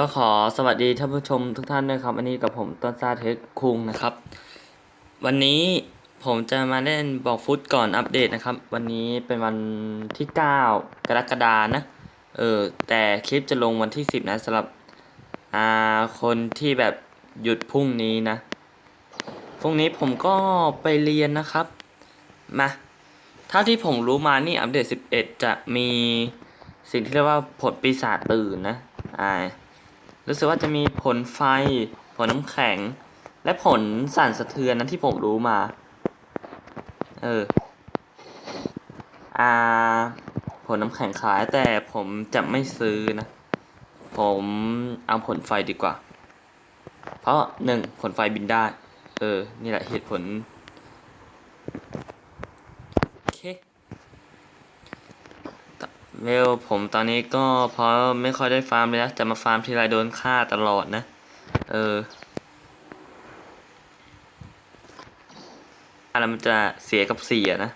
ก็ขอสวัสดีท่านผู้ชมทุกท่านด้วยครับ อันนี้กับผมต้นซาเทคคุงนะครับ วันนี้ผมจะมาเล่นบอกฟุตก่อนอัปเดตนะครับ วันนี้เป็นวันที่ 9 กรกฎานะ เออแต่คลิปจะลงวันที่ 10 นะสำหรับอ่าคนที่แบบหยุดพรุ่งนี้นะพรุ่งนี้ผมก็ไปเรียนนะครับ มาเท่าที่ผมรู้มานี่อัปเดต 11 จะมีสิ่งที่เรียกว่าผลปีศาจตื่นนะอ่า รู้สึกว่าจะมีผลไฟ ผลน้ำแข็ง และผลสั่นสะเทือนนั้นที่ผมรู้มา เออ อ่า ผลน้ำแข็งขายแต่ผมจะไม่ซื้อนะ ผมเอาผลไฟดีกว่า เพราะหนึ่งผลไฟบินได้ เออ นี่แหละเหตุผล โอเค เร็วผมตอนนี้ก็เพราะไม่ค่อยได้ฟาร์มเลยนะจะมาฟาร์มทีไรโดนฆ่าตลอดนะ เอออะไรมันจะเสียกับเสียนะ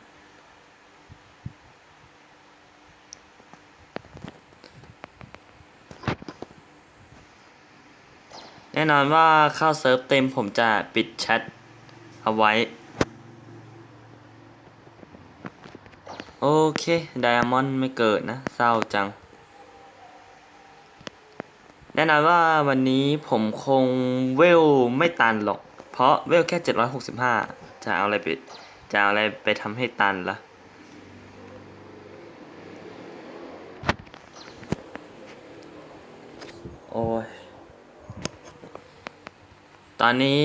แน่นอนว่าเข้าเซิร์ฟเต็มผมจะปิดแชทเอาไว้ โอเคไดอะมอนด์ไม่เกิดนะ เศร้าจัง แน่นอนว่าวันนี้ผมคงเวลไม่ตันหรอก เพราะเวลแค่ 765 จะเอาอะไรไป จะเอาอะไรไปทำให้ตันละ่ะโอ้ย ตอนนี้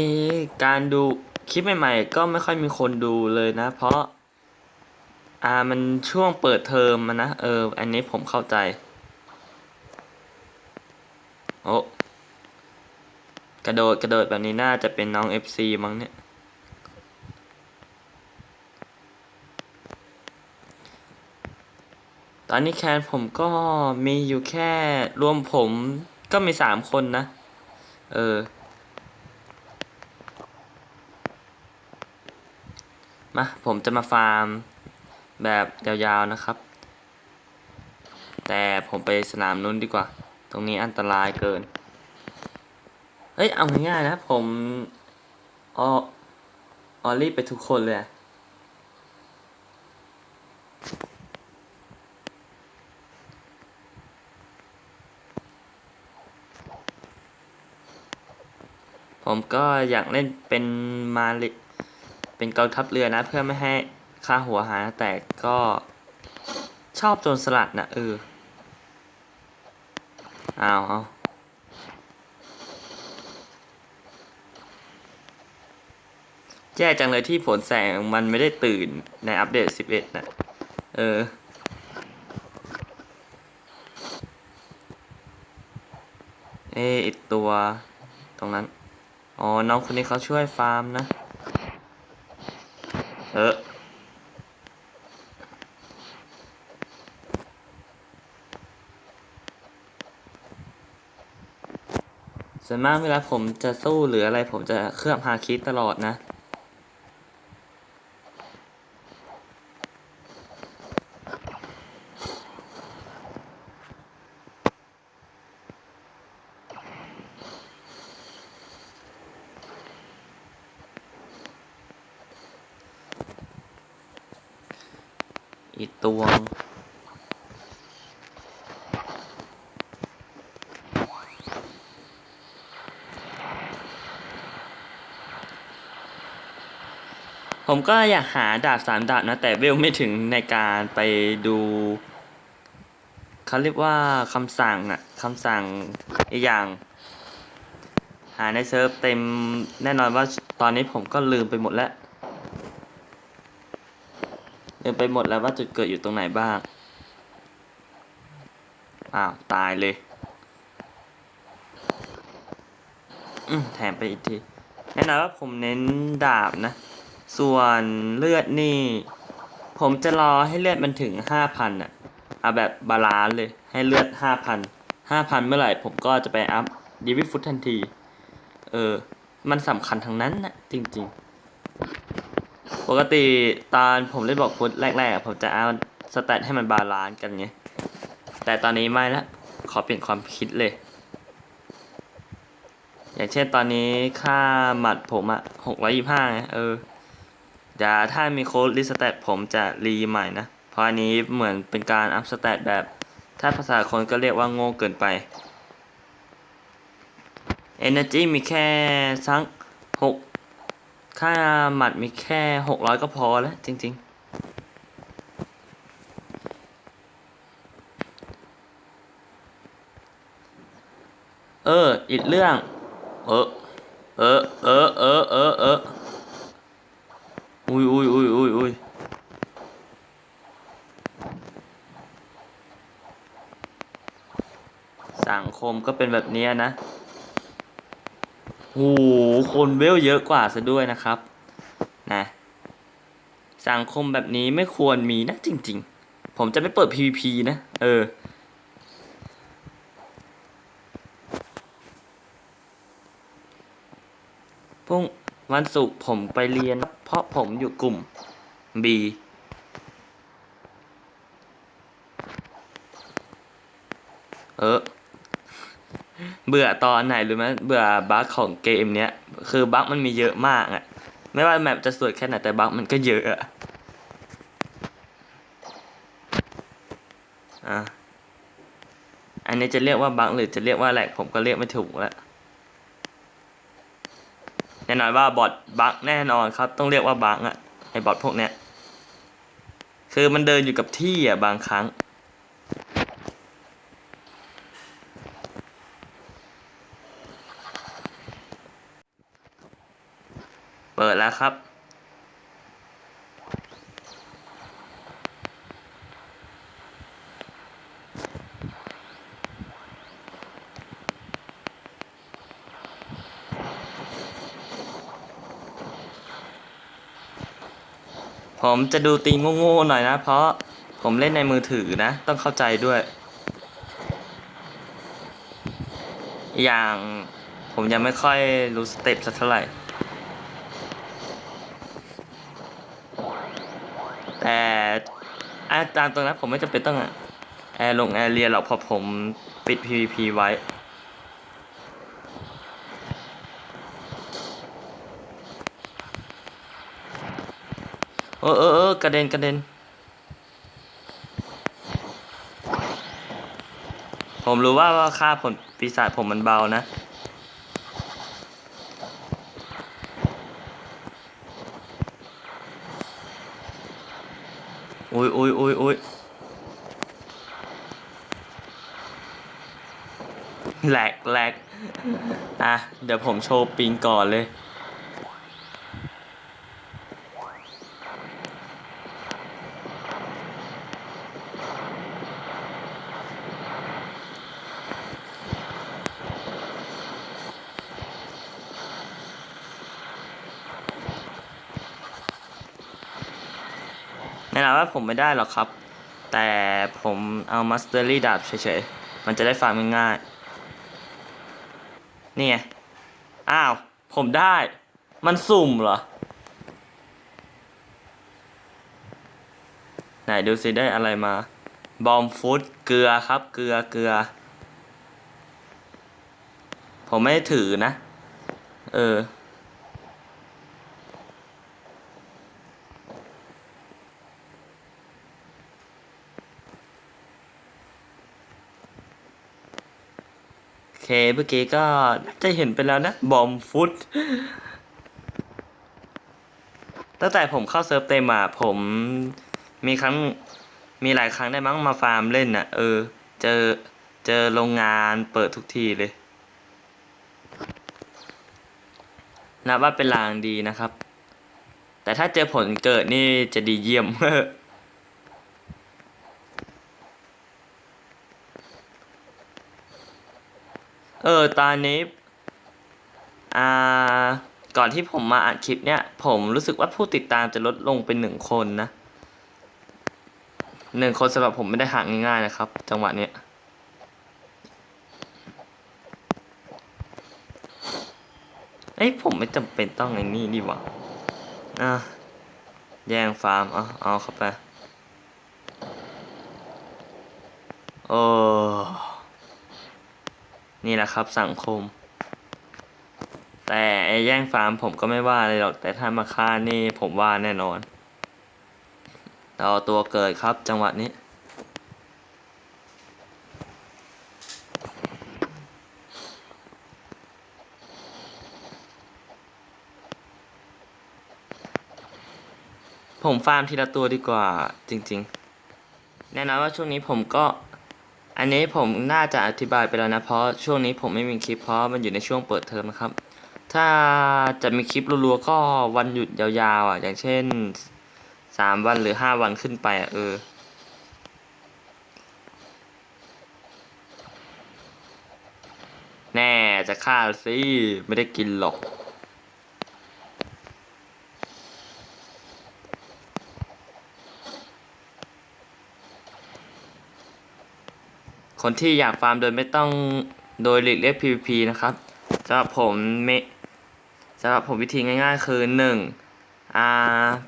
การดูคลิปใหม่ๆ ก็ไม่ค่อยมีคนดูเลยนะ เพราะ อ่ามันช่วงเปิดเทอมอะนะเออ อันนี้ผมเข้าใจ โอ้กระโดดกระโดดแบบนี้น่าจะเป็นน้อง FC มั้งเนี่ย ตอนนี้แคนผมก็มีอยู่แค่รวมผมก็มีสามคนนะ เออ มา ผมจะมาฟาร์ม แบบยาวๆนะครับ แต่ผมไปสนามนู้นดีกว่า ตรงนี้อันตรายเกินเฮ้ยเอาง่ายๆนะผมออออรีบไปทุกคนเลยผมก็อยากเล่นเป็นมาลิเป็นกองทัพเรือนะ เพื่อไม่ให้ ค่าหัวหายแต่ก็ชอบโจรสลัดนะเออเอาเอาแย่จังเลยที่ผลแสงมันไม่ได้ตื่นในอัปเดต 11 นะ เออ เอออีกตัว ตรงนั้น อ๋อ น้องคนนี้เขาช่วยฟาร์มนะ ส่วนมากเวลาผมจะสู้หรืออะไรผมจะเคลือบฮาคิดตลอดนะ อีกตัว ผมก็อยากหาดาบสามดาบนะ แต่เวลไม่ถึงในการไปดูเขาเรียกว่าคำสั่งอะคำสั่งอีกอย่าง หาในเซิร์ฟเต็มแน่นอนว่าตอนนี้ผมก็ลืมไปหมดแล้วลืมไปหมดแล้วว่าจุดเกิดอยู่ตรงไหนบ้าง อ้าว ตายเลยอืแถมไปอีกทีแน่นอนว่าผมเน้นดาบนะ ส่วนเลือดนี่ ผมจะรอให้เลือดมันถึงห้าพันอะเอาแบบบาลานซ์เลยให้เลือดห้าพันห้าพันเมื่อไหร่ผมก็จะไปอัพดีวิฟุตทันที เออ มันสำคัญทั้งนั้นนะจริง ๆ ปกติตอนผมเล่นบอกฟุตแรก ๆ ผมจะเอาสแตทให้มันบาลานซ์กันไงแต่ตอนนี้ไม่ละขอเปลี่ยนความคิดเลย อย่างเช่นตอนนี้ค่าหมัดผมอะหกร้อยี่ห้าเออ เดี๋ยวถ้ามีโค้ดรีสแตทผมจะรีใหม่นะ เพราะอันนี้เหมือนเป็นการอัพสแตทแบบ ถ้าภาษาคนก็เรียกว่าโง่เกินไป Energy มีแค่สักหกค่าหมัดมีแค่หกร้อยก็พอแล้ว จริง ๆเออ อีกเรื่อง เออ เออ เออ เออ เออ เออ อุ้ยอุ้ยอุ้ยอุ้ยอุ้ยสังคมก็เป็นแบบนี้นะโอ้โหคนเวลเยอะกว่าซะด้วยนะครับ นะ สังคมแบบนี้ไม่ควรมีนะจริง ๆ ผมจะไม่เปิด PVP นะ เออพุ่ง วันศุกร์ผมไปเรียน เพราะผมอยู่กลุ่ม B เออ เบื่อตอนไหนรู้ไหมเบื่อบั๊กของเกมเนี้ย คือบั๊กมันมีเยอะมากอะไม่ว่าแมปจะสวยแค่ไหนแต่บั๊กมันก็เยอะอะอะอันนี้จะเรียกว่าบั๊กหรือจะเรียกว่าแหลกผมก็เรียกไม่ถูกแล้ว แน่นอนว่าบอทบั๊กแน่นอนครับ ต้องเรียกว่าบั๊กอะไอบอทพวกเนี้ยคือมันเดินอยู่กับที่อะบางครั้ง เปิดแล้วครับ ผมจะดูตีโง่ๆหน่อยนะ เพราะผมเล่นในมือถือนะ ต้องเข้าใจด้วย อย่างผมยังไม่ค่อยรู้สเต็ปสักเท่าไหร่ แต่อาตามตรงนั้นผมไม่จำเป็นต้องแอร์ลงแอร์เรียหรอกเพราะผมปิด PVP ไว้ ออเออเออกระเด็นกระเด็นผมรู้ว่าว่าค่าผลปีศาจผมมันเบานะ อุ้ยอุ้ยอุ้ยอุ้ยแหลกแหลกอะ เดี๋ยวผมโชว์ปิงก่อนเลย แน่นอนว่า ผมไม่ได้หรอกครับ แต่ผมเอามาสเตอรี่ดาบเฉยๆ มันจะได้ฟังง่ายๆนี่ไงอ้าว ผมได้ มันสุ่มเหรอ ไหนดูสิได้อะไรมา บอมฟุตเกลือครับ เกลือเกลือ ผมไม่ได้ถือนะ เออ เคเมื่อกี้ก็จะเห็นไปแล้วนะ บอมฟุต ตั้งแต่ผมเข้าเซิร์ฟเต็มอะผมมีครั้งมีหลายครั้งได้มั้งมาฟาร์มเล่นอะ เออ เจอเจอโรงงานเปิดทุกทีเลยนับว่าเป็นลางดีนะครับ แต่ถ้าเจอผลเกิดนี่จะดีเยี่ยม เออตอนนี้อ่าก่อนที่ผมมาอัดคลิปเนี่ย ผมรู้สึกว่าผู้ติดตามจะลดลงเป็นหนึ่งคนนะหนึ่งคนสำหรับผมไม่ได้ห่างง่ายๆนะครับ จังหวะเนี้ยเอ้ยผมไม่จำเป็นต้องไอ้นี่ดีหว่าอะแย่งฟาร์มเอาเอาเข้าไปโอ้ นี่แหละครับสังคม แต่ไอ้แย่งฟาร์มผมก็ไม่ว่าเลยหรอกแต่ถ้ามาฆ่านี่ผมว่าแน่นอนเราเอาตัวเกิดครับจังหวะนี้ ผมฟาร์มทีละตัวดีกว่าจริงๆ แน่นอนว่าช่วงนี้ผมก็ อันนี้ผมน่าจะอธิบายไปแล้วนะ เพราะช่วงนี้ผมไม่มีคลิปเพราะมันอยู่ในช่วงเปิดเทอมนะครับ ถ้าจะมีคลิปรัวๆก็วันหยุดยาวๆอะ อย่างเช่นสามวันหรือห้าวันขึ้นไปอะเออ แน่จะฆ่าสิ ไม่ได้กินหรอก คนที่อยากฟาร์มโดยไม่ต้องโดยหลีกเลี่ยง PVP นะครับสำหรับผมเมสำหรับผมวิธีง่าย ๆ คือหนึ่งอ่า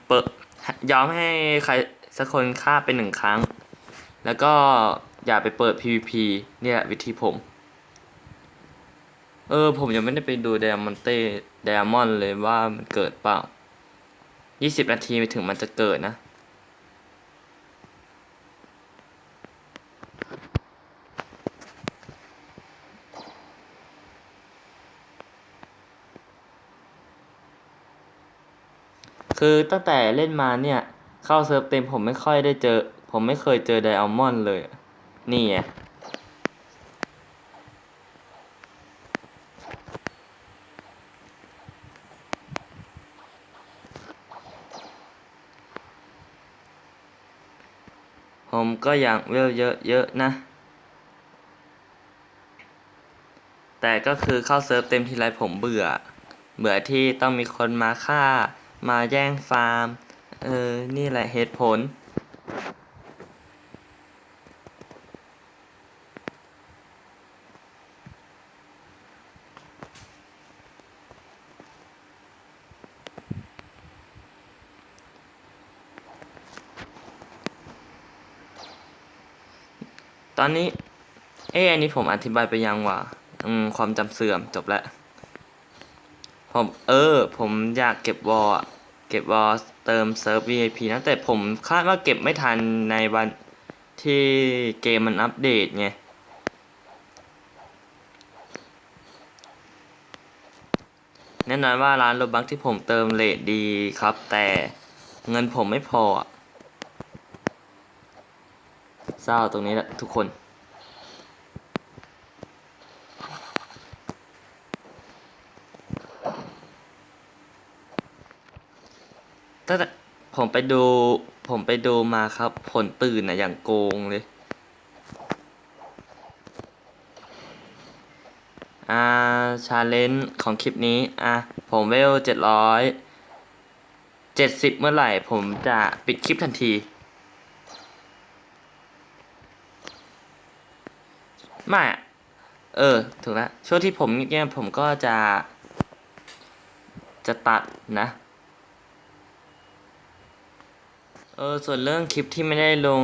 เปิดยอมให้ใครสักคนฆ่าไปหนึ่งครั้ง แล้วก็อย่าไปเปิด PVP เนี่ยวิธีผม เออ ผมยังไม่ได้ไปดูไดมอนเต้ไดมอนเลยว่ามันเกิดเปล่า 20 นาทีไปถึงมันจะเกิดนะ คือตั้งแต่เล่นมาเนี่ย เข้าเซิร์ฟเต็มผมไม่ค่อยได้เจอ ผมไม่เคยเจอไดอัลมอนด์เลย นี่ไงผมก็อยากเวลเยอะๆนะ แต่ก็คือเข้าเซิร์ฟเต็มทีไรผมเบื่อ เบื่อที่ต้องมีคนมาฆ่า มาแย่งฟาร์ม เออ นี่แหละเหตุผล ตอนนี้ เอ้อันนี้ผมอธิบายไปยังว่า อืม ความจำเสื่อมจบแล้ว ผมเออ ผมอยากเก็บวอลเก็บวอลเติมเซิร์ฟ VIP นะ แต่ผมคาดว่าเก็บไม่ทันในวันที่เกมมันอัปเดตไงแน่นอนว่าร้านโลบักที่ผมเติมเลทดีครับ แต่เงินผมไม่พอเศร้าตรงนี้แหละทุกคน ตั้งแต่ผมไปดู ผมไปดูมาครับ ผลตื่นอะอย่างโกงเลย อ่า ชาเลนจ์ของคลิปนี้ อะ ผมเวลเจ็ดร้อยเจ็ดสิบเมื่อไหร่ ผมจะปิดคลิปทันที ไม่เออ ถูกแล้วช่วงที่ผมเงียบๆผมก็จะ จะตัดนะ เออส่วนเรื่องคลิปที่ไม่ได้ลง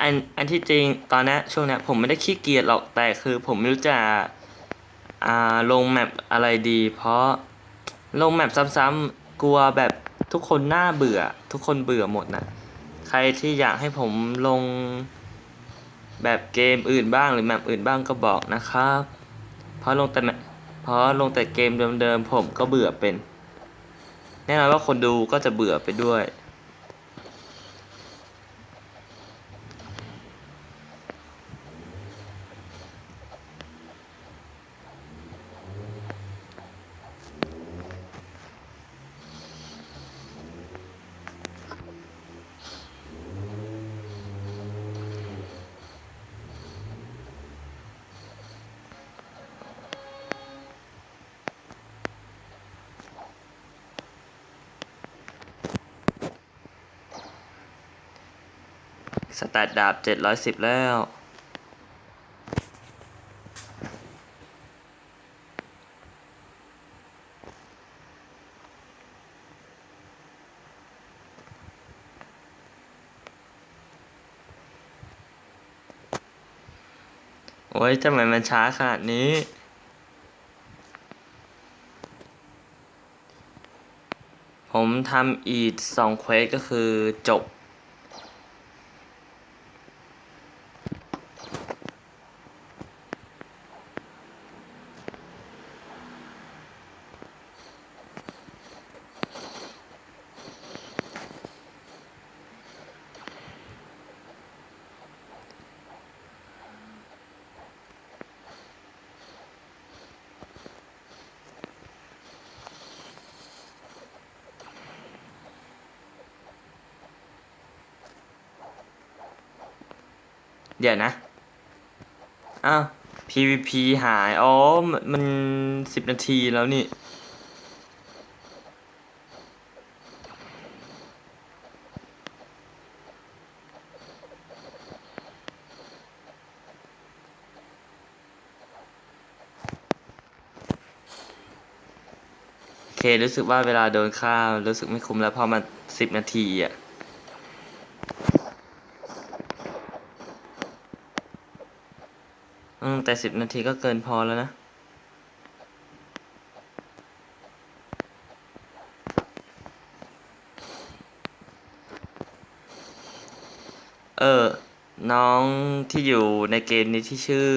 อันอันที่จริงตอนนี้ช่วงนี้ผมไม่ได้ขี้เกียจหรอกแต่คือผมไม่รู้จะอ่าลงแมปอะไรดี เพราะลงแมปซ้ำๆกลัวแบบทุกคนน่าเบื่อ ทุกคนเบื่อหมดนะใครที่อยากให้ผมลงแบบเกมอื่นบ้างหรือแมปอื่นบ้างก็บอกนะครับ เพราะลงแต่เพราะลงแต่เกมเดิมๆผมก็เบื่อเป็น แน่นอนว่าคนดูก็จะเบื่อไปด้วย สแตทดาบเจ็ดร้อยสิบแล้ว โอ้ยทำไมมันช้าขนาดนี้ผมทำอีกสองเควสก็คือจบ เดี๋ยวนะอ้าว PVP หาย อ๋อมันมันสิบนาทีแล้วนี่ โอเค รู้สึกว่าเวลาโดนฆ่ารู้สึกไม่คุ้มแล้วเพอมันสิบนาทีอะ อืม แต่สิบนาทีก็เกินพอแล้วนะ เออ น้องที่อยู่ในเกมนี้ที่ชื่อ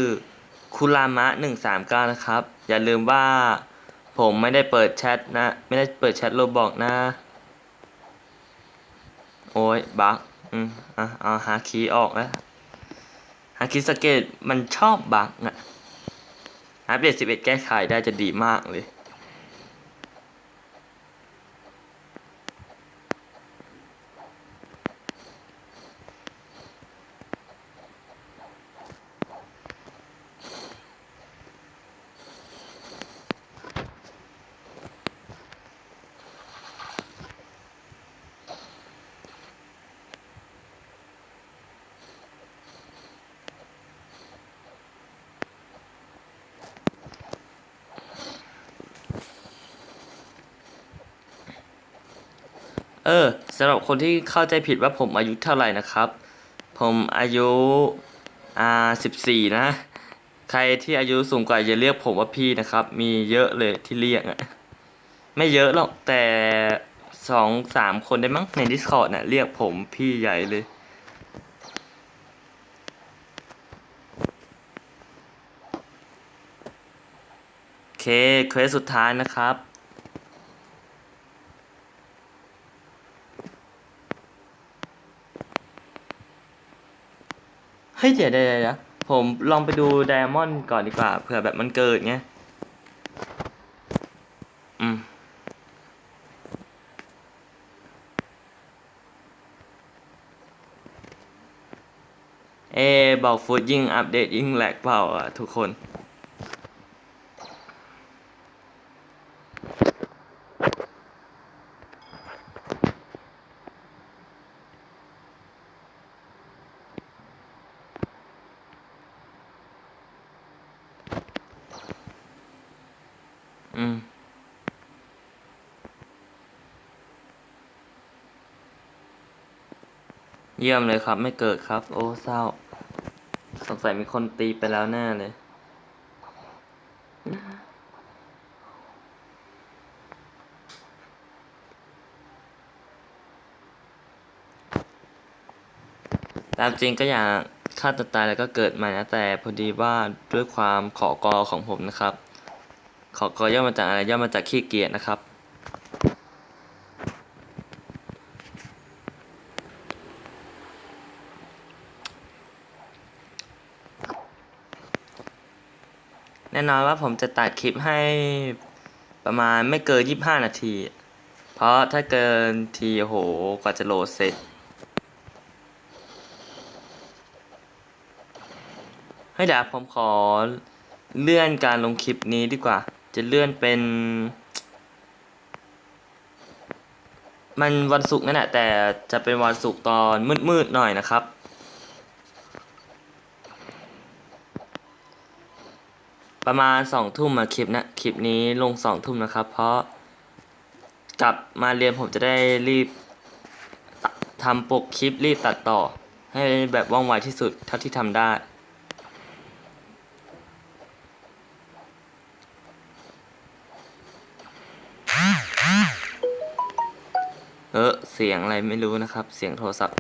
คุรามะหนึ่งสามเก้านะครับ อย่าลืมว่าผมไม่ได้เปิดแชทนะ ไม่ได้เปิดแชทโรบอกนะ โอ้ยบักอืมอะเอาหาคีย์ออกแล้ว อาคิสเกตมันชอบบักอะอัปเดต11 แก้ไขได้จะดีมากเลย เออสำหรับคนที่เข้าใจผิดว่าผมอายุเท่าไหร่นะครับ ผมอายุอ่าสิบสี่นะ ใครที่อายุสูงกว่าอย่าเรียกผมว่าพี่นะครับ มีเยอะเลยที่เรียกอะไม่เยอะหรอกแต่สองสามคนได้มั้งใน Discord น่ะเรียกผมพี่ใหญ่เลย โอเคเควสสุดท้ายนะครับ ฮ้ยเดี๋ยวเดี๋ยวเดี๋ยวผมลองไปดูไดมอนด์ก่อนดีกว่าเผื่อแบบมันเกิดไงอืมเอบอกฟุตยิ่งอัปเดตยิ่งแหลกเปล่าอะทุกคน อืมเยี่ยมเลยครับ ไม่เกิดครับ โอ้เศร้า สงสัยมีคนตีไปแล้วแน่เลย ตามจริงก็อยากฆ่าตัวตายแล้วก็เกิดใหม่นะ แต่พอดีว่าด้วยความขอกอของผมนะครับ ขอกอย่อมาจากอะไรย่อมาจากขี้เกียจนะครับ แน่นอนว่าผมจะตัดคลิปให้ประมาณไม่เกิน 25 นาที เพราะถ้าเกินทีโอ้โหกว่าจะโหลดเสร็จให้เดี๋ยวผมขอเลื่อนการลงคลิปนี้ดีกว่า จะเลื่อนเป็น มันวันศุกร์นั่นแหละแต่จะเป็นวันศุกร์ตอนมืดๆหน่อยนะครับ ประมาณสองทุ่มอะคลิปนะคลิปนี้ลงสองทุ่มนะครับ เพราะกลับมาเรียนผมจะได้รีบทำปกคลิปรีบตัดต่อ ให้แบบว่องไวที่สุดเท่าที่ทำได้ เสียงอะไรไม่รู้นะครับ เสียงโทรศัพท์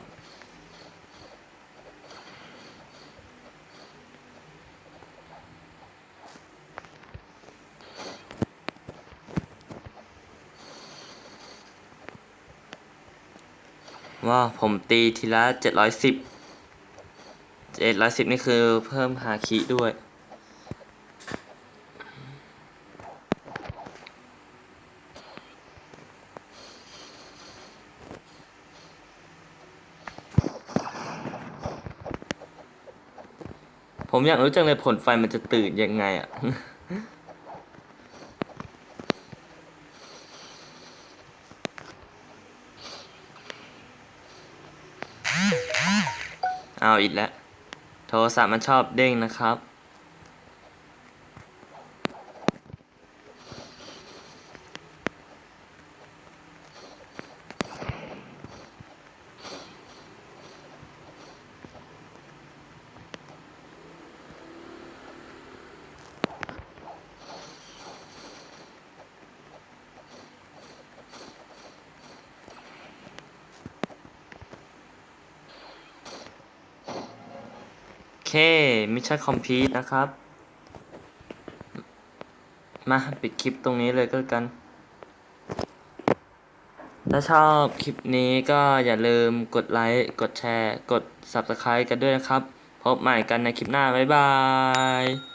ว่าผมตีทีละเจ็ดร้อยสิบเจ็ดร้อยสิบนี่คือเพิ่มฮาคิด้วย ผมอยากรู้จังเลยผลไฟมันจะตื่นยังไงอะ เอาอีกแล้ว โทรศัพท์มันชอบเด้งนะครับ เคมิชชั่นคอมพีทนะครับ มาปิดคลิปตรงนี้เลยก็แล้วกัน ถ้าชอบคลิปนี้ก็อย่าลืมกดไลค์กดแชร์ กด Subscribe กันด้วยนะครับ พบใหม่กันในคลิปหน้า บ๊ายบาย